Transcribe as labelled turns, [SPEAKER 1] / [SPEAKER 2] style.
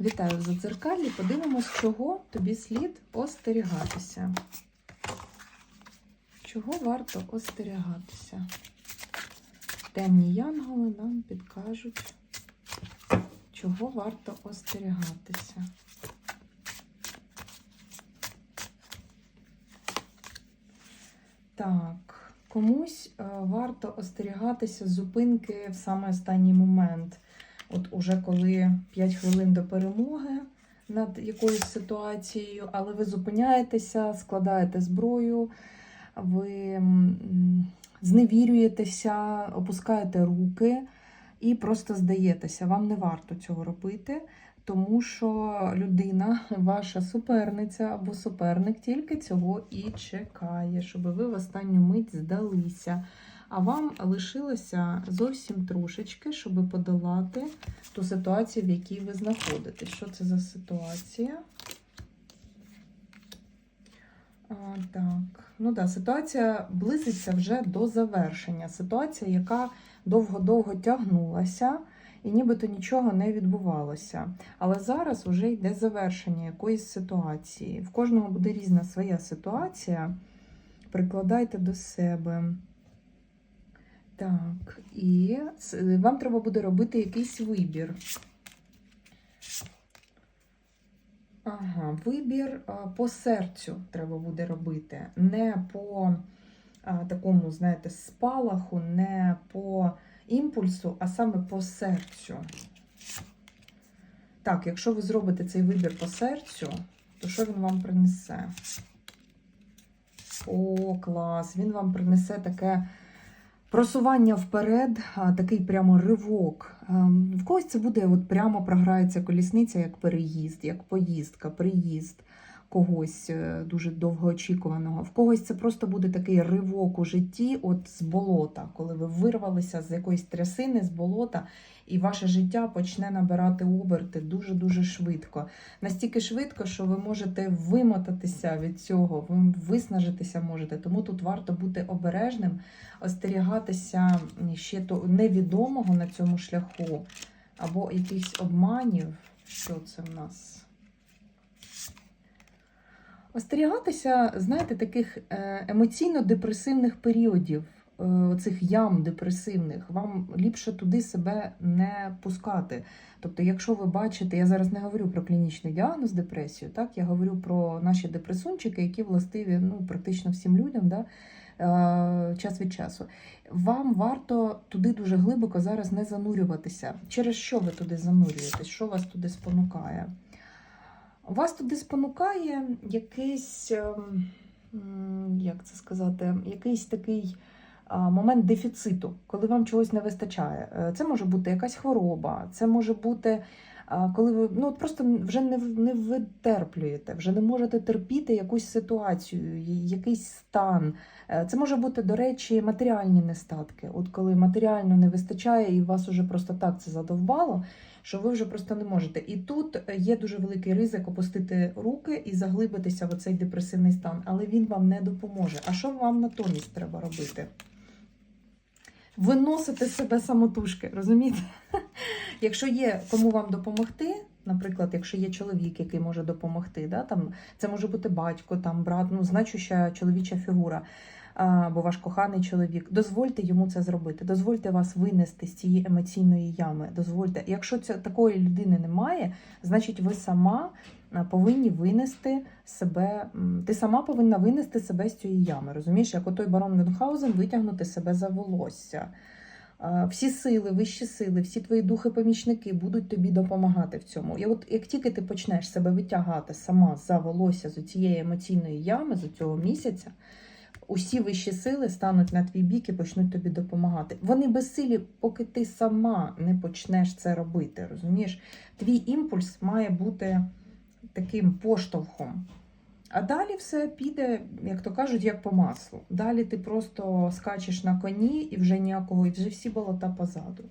[SPEAKER 1] Вітаю в Задзеркалі. Подивимось, чого тобі слід остерігатися. Чого варто остерігатися? Темні янголи нам підкажуть, чого варто остерігатися. Так, комусь е, варто остерігатися зупинки в саме останній момент. От уже коли 5 хвилин до перемоги над якоюсь ситуацією, але ви зупиняєтеся, складаєте зброю, ви зневірюєтеся, опускаєте руки і просто здаєтеся. Вам не варто цього робити, тому що людина, ваша суперниця або суперник, тільки цього і чекає, щоб ви в останню мить здалися. А вам лишилося зовсім трошечки, щоб подолати ту ситуацію, в якій ви знаходитесь. Що це за ситуація? А, так, ну да, ситуація близиться вже до завершення. Ситуація, яка довго-довго тягнулася, і нібито нічого не відбувалося. Але зараз вже йде завершення якоїсь ситуації. В кожного буде різна своя ситуація. Прикладайте до себе. Так, і вам треба буде робити якийсь вибір. Ага, вибір по серцю треба буде робити. Не по такому, знаєте, спалаху, не по імпульсу, а саме по серцю. Так, якщо ви зробите цей вибір по серцю, то що він вам принесе? О, клас! Він вам принесе таке просування вперед, такий прямо ривок. Ем, В когось це буде от прямо програється колісниця як переїзд, як поїздка, приїзд когось е, дуже довгоочікуваного. В когось це просто буде такий ривок у житті, от з болота, коли ви вирвалися з якоїсь трясини, з болота, і ваше життя почне набирати оберти дуже-дуже швидко. Настільки швидко, що ви можете вимотатися від цього, ви виснажитися можете. Тому тут варто бути обережним, остерігатися ще то невідомого на цьому шляху, або якихось обманів. Що це в нас? Остерігатися, знаєте, таких е, емоційно-депресивних періодів, цих ям депресивних, вам ліпше туди себе не пускати. Тобто, якщо ви бачите, я зараз не говорю про клінічний діагноз депресію, так я говорю про наші депресунчики, які властиві ну, практично всім людям, да, е, час від часу. Вам варто туди дуже глибоко зараз не занурюватися. Через що ви туди занурюєтесь? Що вас туди спонукає? Вас туди спонукає якийсь, ем, як це сказати, якийсь такий момент дефіциту, коли вам чогось не вистачає. Е, Це може бути якась хвороба, це може бути, коли ви ну, просто вже не, не витерплюєте, вже не можете терпіти якусь ситуацію, якийсь стан. Е, Це може бути, до речі, матеріальні нестатки. От коли матеріально не вистачає і вас уже просто так це задовбало що ви вже просто не можете. І тут є дуже великий ризик опустити руки і заглибитися в цей депресивний стан, але він вам не допоможе. А що вам натомість треба робити? Виносити себе самотужки, розумієте? Якщо є кому вам допомогти, наприклад, якщо є чоловік, який може допомогти, да, там, це може бути батько, там, брат, ну, значуща чоловіча фігура, або ваш коханий чоловік, дозвольте йому це зробити, дозвольте вас винести з цієї емоційної ями. Дозвольте, якщо це такої людини немає, значить ви сама повинні винести себе. Ти сама повинна винести себе з цієї ями. Розумієш, як отой барон Мюнхгаузен витягнути себе за волосся. Всі сили, вищі сили, всі твої духи-помічники будуть тобі допомагати в цьому. І от як тільки ти почнеш себе витягати сама за волосся з цієї емоційної ями, з цього місяця, усі вищі сили стануть на твій бік і почнуть тобі допомагати. Вони безсилі, поки ти сама не почнеш це робити. Розумієш? Твій імпульс має бути таким поштовхом. А далі все піде, як то кажуть, як по маслу. Далі ти просто скачеш на коні і вже ніякого, і вже всі болота позаду.